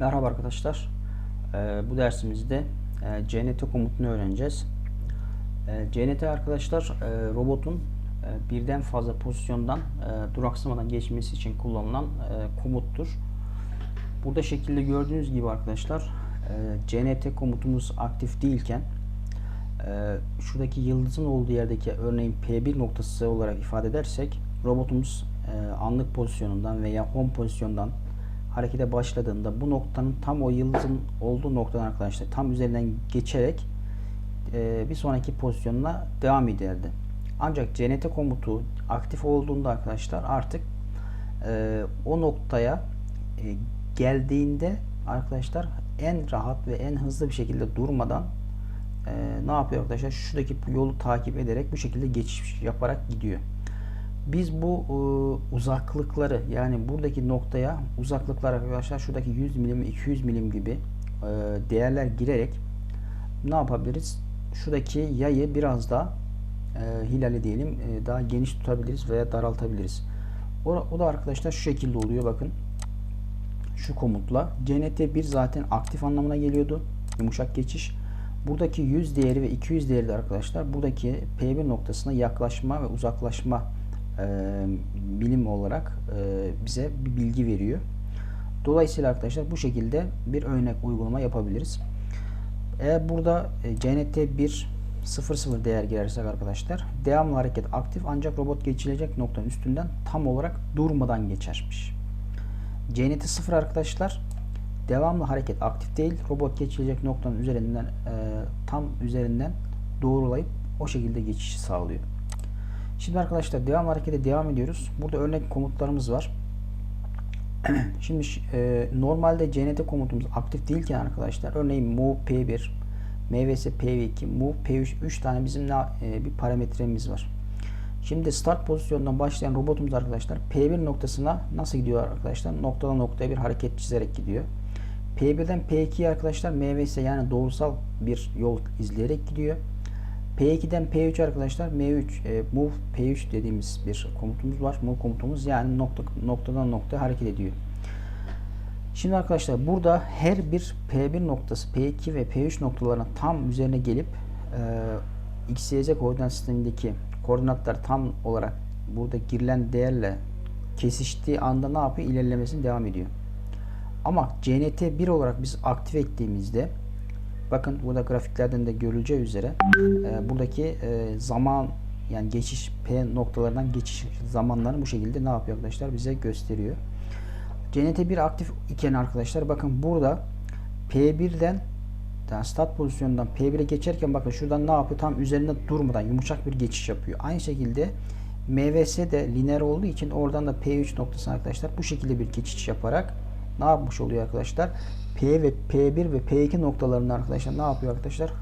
Merhaba arkadaşlar. Ee, bu dersimizde e, CNT komutunu öğreneceğiz. E, CNT arkadaşlar e, robotun e, birden fazla pozisyondan duraksamadan geçmesi için kullanılan komuttur. Burada şekilde gördüğünüz gibi arkadaşlar CNT komutumuz aktif değilken şuradaki yıldızın olduğu yerdeki örneğin P1 noktası olarak ifade edersek robotumuz anlık pozisyonundan veya home pozisyondan harekete başladığında bu noktanın tam o yıldızın olduğu noktadan arkadaşlar tam üzerinden geçerek e, bir sonraki pozisyonuna devam ederdi. Ancak CNT komutu aktif olduğunda arkadaşlar artık e, o noktaya e, geldiğinde arkadaşlar en rahat ve en hızlı bir şekilde durmadan e, ne yapıyor arkadaşlar? Şuradaki yolu takip ederek bu şekilde geçiş yaparak gidiyor. Biz bu e, uzaklıkları yani buradaki noktaya uzaklıklar arkadaşlar şuradaki 100 milim 200 milim gibi e, değerler girerek ne yapabiliriz? Şuradaki yayı biraz daha e, hilali diyelim e, daha geniş tutabiliriz veya daraltabiliriz. O, o da arkadaşlar şu şekilde oluyor bakın. Şu komutla CNT1 zaten aktif anlamına geliyordu. Yumuşak geçiş. Buradaki 100 değeri ve 200 değeri de arkadaşlar buradaki P1 noktasına yaklaşma ve uzaklaşma bilim olarak e, bize bir bilgi veriyor. Dolayısıyla arkadaşlar bu şekilde bir örnek uygulama yapabiliriz. Eğer burada e, CNT 1 00 değer girersek arkadaşlar devamlı hareket aktif ancak robot geçilecek noktanın üstünden tam olarak durmadan geçermiş. CNT 0 arkadaşlar devamlı hareket aktif değil robot geçilecek noktanın üzerinden e, tam üzerinden doğrulayıp o şekilde geçişi sağlıyor. Şimdi arkadaşlar devam harekete devam ediyoruz. Burada örnek komutlarımız var. Şimdi e, normalde CNT komutumuz aktif değilken arkadaşlar örneğin move P1, mvs P2, move P3 3 tane bizim e, bir parametremiz var. Şimdi start pozisyonundan başlayan robotumuz arkadaşlar P1 noktasına nasıl gidiyor arkadaşlar? Noktadan noktaya bir hareket çizerek gidiyor. P1'den P2'ye arkadaşlar mvs yani doğrusal bir yol izleyerek gidiyor. P2'den P3 arkadaşlar M3 e, move P3 dediğimiz bir komutumuz var. Move komutumuz yani nokta, noktadan noktaya hareket ediyor. Şimdi arkadaşlar burada her bir P1 noktası P2 ve P3 noktalarına tam üzerine gelip e, X, Y, Z koordinat sistemindeki koordinatlar tam olarak burada girilen değerle kesiştiği anda ne yapıyor? İlerlemesine devam ediyor. Ama CNT 1 olarak biz aktif ettiğimizde Bakın burada grafiklerden de görüleceği üzere e, buradaki e, zaman yani geçiş P noktalarından geçiş zamanlarını bu şekilde ne yapıyor arkadaşlar bize gösteriyor. CNT1 aktif iken arkadaşlar bakın burada P1'den yani start pozisyonundan P1'e geçerken bakın şuradan ne yapıyor? Tam üzerinde durmadan yumuşak bir geçiş yapıyor. Aynı şekilde MVS de lineer olduğu için oradan da P3 noktasına arkadaşlar bu şekilde bir geçiş yaparak ne yapmış oluyor arkadaşlar? P ve P1 ve P2 noktalarında arkadaşlar ne yapıyor arkadaşlar?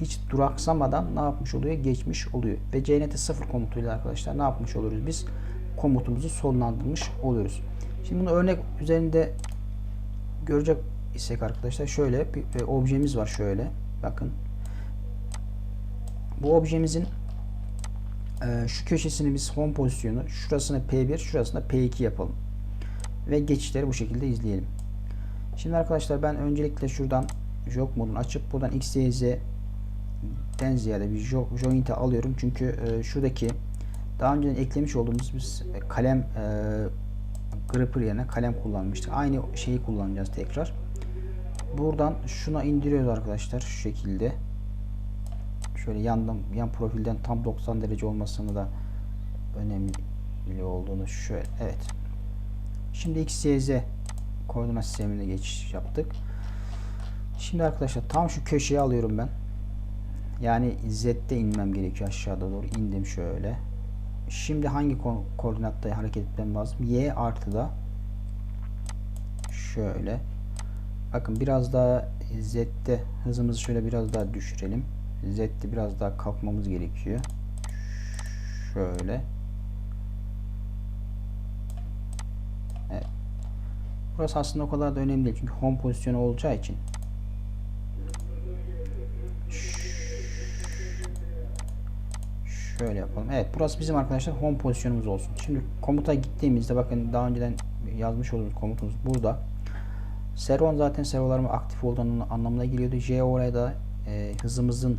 Hiç duraksamadan ne yapmış oluyor? Geçmiş oluyor. Ve CNT 0 komutuyla arkadaşlar ne yapmış oluyoruz biz? Komutumuzu sonlandırmış oluyoruz. Şimdi bunu örnek üzerinde görecek isek arkadaşlar şöyle bir objemiz var şöyle. Bakın. Bu objemizin e, şu köşesini biz home pozisyonu, şurasını P1, şurasını P2 yapalım. Ve geçişleri bu şekilde izleyelim. Şimdi arkadaşlar ben öncelikle şuradan jog modunu açıp buradan x, y, ziyade bir joint'e alıyorum. Çünkü e, şuradaki daha önceden eklemiş olduğumuz biz kalem e, gripper yerine kalem kullanmıştık. Aynı şeyi kullanacağız tekrar. Buradan şuna indiriyoruz arkadaşlar şu şekilde. Şöyle yandan yan profilden tam 90 derece olmasını da önemli olduğunu şöyle evet. Şimdi x, koordinat sistemine geçiş yaptık. Şimdi arkadaşlar tam şu köşeye alıyorum ben. Yani Z'de inmem gerekiyor aşağıda doğru indim şöyle. Şimdi hangi ko koordinatta hareket etmem lazım? Y artıda şöyle. Bakın biraz daha Z'de hızımızı şöyle biraz daha düşürelim. Z'de biraz daha kalkmamız gerekiyor. Şöyle. Burası aslında o kadar da önemli değil. Çünkü home pozisyonu olacağı için. Şöyle yapalım. Evet burası bizim arkadaşlar home pozisyonumuz olsun. Şimdi komuta gittiğimizde bakın daha önceden yazmış olduğumuz komutumuz burada. Servo zaten servolarım aktif olduğunu anlamına geliyordu. J oraya da e, hızımızın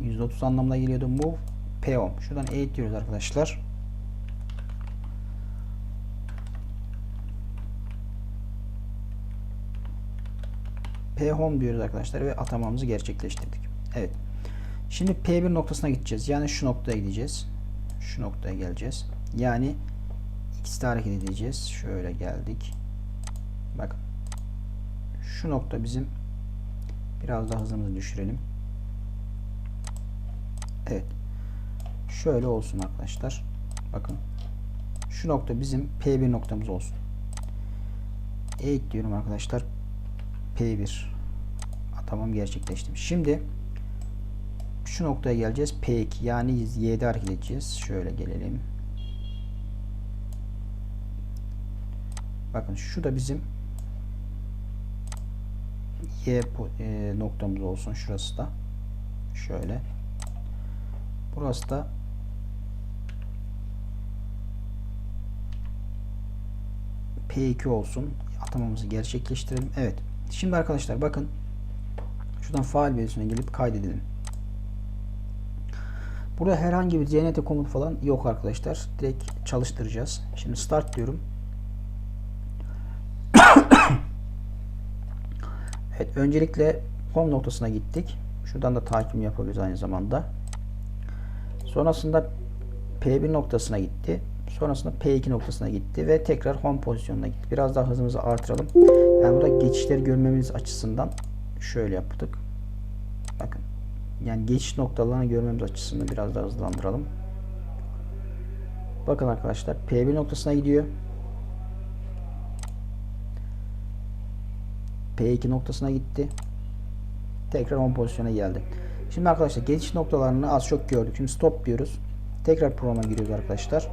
%30 anlamına geliyordu. Move PO. Şuradan E diyoruz arkadaşlar. P home diyoruz arkadaşlar ve atamamızı gerçekleştirdik. Evet. Şimdi P1 noktasına gideceğiz. Yani şu noktaya gideceğiz. Şu noktaya geleceğiz. Yani de hareket edeceğiz. Şöyle geldik. Bakın. Şu nokta bizim biraz daha hızımızı düşürelim. Evet. Şöyle olsun arkadaşlar. Bakın. Şu nokta bizim P1 noktamız olsun. E diyorum arkadaşlar. P1 atamam gerçekleştim. Şimdi şu noktaya geleceğiz. P2 yani Y'de hareket edeceğiz. Şöyle gelelim. Bakın şu da bizim Y e, noktamız olsun. Şurası da. Şöyle. Burası da P2 olsun. Atamamızı gerçekleştirelim. Evet. Şimdi arkadaşlar bakın. Şuradan faal verisine gelip kaydedelim. Burada herhangi bir CNT komutu falan yok arkadaşlar. Direkt çalıştıracağız. Şimdi start diyorum. evet öncelikle home noktasına gittik. Şuradan da takip yapabiliriz aynı zamanda. Sonrasında P1 noktasına gitti. Sonrasında P2 noktasına gitti ve tekrar home pozisyonuna gitti. Biraz daha hızımızı artıralım. Yani burada geçişleri görmemiz açısından şöyle yaptık. Bakın. Yani geçiş noktalarını görmemiz açısından biraz daha hızlandıralım. Bakın arkadaşlar P1 noktasına gidiyor. P2 noktasına gitti. Tekrar home pozisyona geldi. Şimdi arkadaşlar geçiş noktalarını az çok gördük. Şimdi stop diyoruz. Tekrar programa giriyoruz arkadaşlar.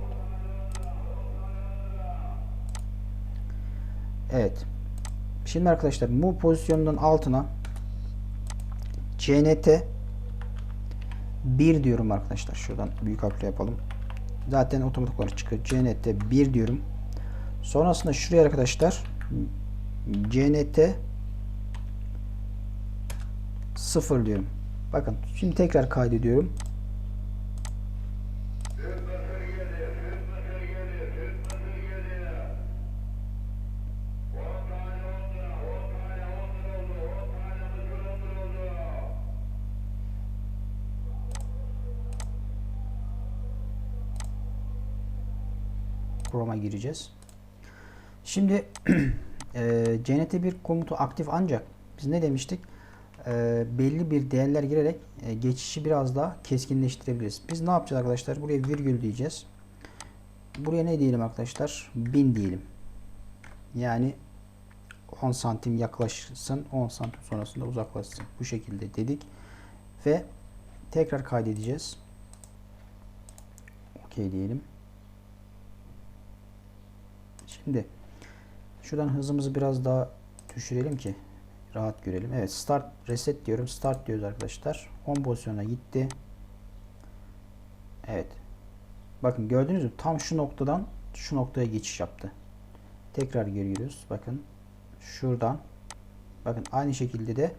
Evet. Şimdi arkadaşlar move pozisyonunun altına CNT 1 diyorum arkadaşlar. Şuradan büyük harfle yapalım. Zaten otomatik olarak çıkıyor. CNT 1 diyorum. Sonrasında şuraya arkadaşlar CNT 0 diyorum. Bakın şimdi tekrar kaydediyorum. Chroma gireceğiz. Şimdi e, CNT1 komutu aktif ancak biz ne demiştik? E, belli bir değerler girerek e, geçişi biraz daha keskinleştirebiliriz. Biz ne yapacağız arkadaşlar? Buraya virgül diyeceğiz. Buraya ne diyelim arkadaşlar? 1000 diyelim. Yani 10 santim yaklaşsın 10 santim sonrasında uzaklaşsın. Bu şekilde dedik. Ve tekrar kaydedeceğiz. OK diyelim. Şimdi şuradan hızımızı biraz daha düşürelim ki rahat görelim. Evet start reset diyorum. Start diyoruz arkadaşlar. 10 pozisyona gitti. Evet. Bakın gördünüz mü? Tam şu noktadan şu noktaya geçiş yaptı. Tekrar geliyoruz. Bakın şuradan bakın aynı şekilde de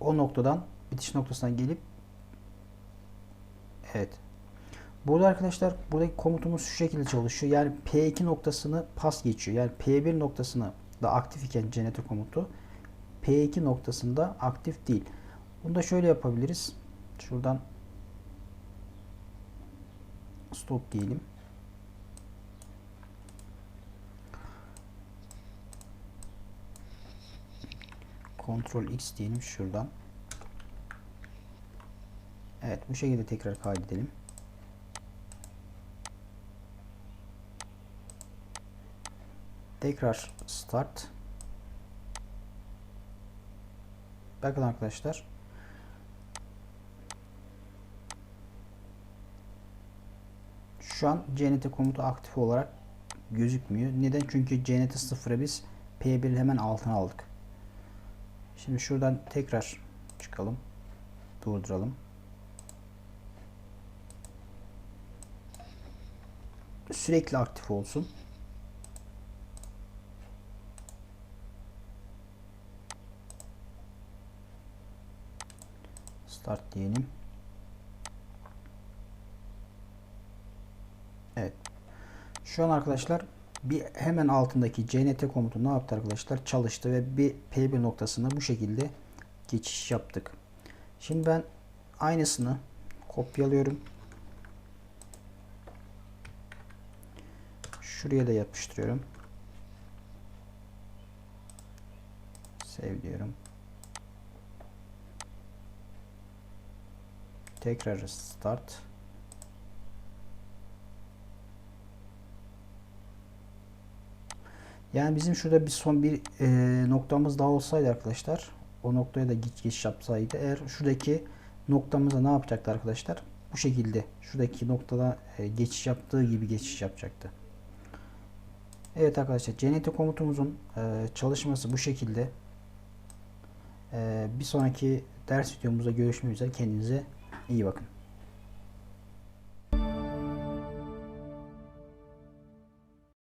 o noktadan bitiş noktasına gelip evet Burada arkadaşlar buradaki komutumuz şu şekilde çalışıyor. Yani P2 noktasını pas geçiyor. Yani P1 noktasını da aktif iken CNT komutu P2 noktasında aktif değil. Bunu da şöyle yapabiliriz. Şuradan stop diyelim. Ctrl X diyelim şuradan. Evet bu şekilde tekrar kaydedelim. Tekrar start. Bakın arkadaşlar. Şu an CNT komutu aktif olarak gözükmüyor. Neden? Çünkü CNT 0'a biz P1 hemen altına aldık. Şimdi şuradan tekrar çıkalım. Durduralım. Sürekli aktif olsun. Start diyelim. Evet. Şu an arkadaşlar bir hemen altındaki cnt komutu ne yaptı arkadaşlar? Çalıştı ve bir P1 noktasına bu şekilde geçiş yaptık. Şimdi ben aynısını kopyalıyorum. Şuraya da yapıştırıyorum. Save diyorum. Tekrar start. Yani bizim şurada bir son bir e, noktamız daha olsaydı arkadaşlar o noktaya da geç, geçiş yapsaydı eğer şuradaki noktamıza ne yapacaktı arkadaşlar? Bu şekilde şuradaki noktada e, geçiş yaptığı gibi geçiş yapacaktı. Evet arkadaşlar CNT komutumuzun e, çalışması bu şekilde. E, bir sonraki ders videomuzda görüşmek üzere. Kendinize iyi bakın.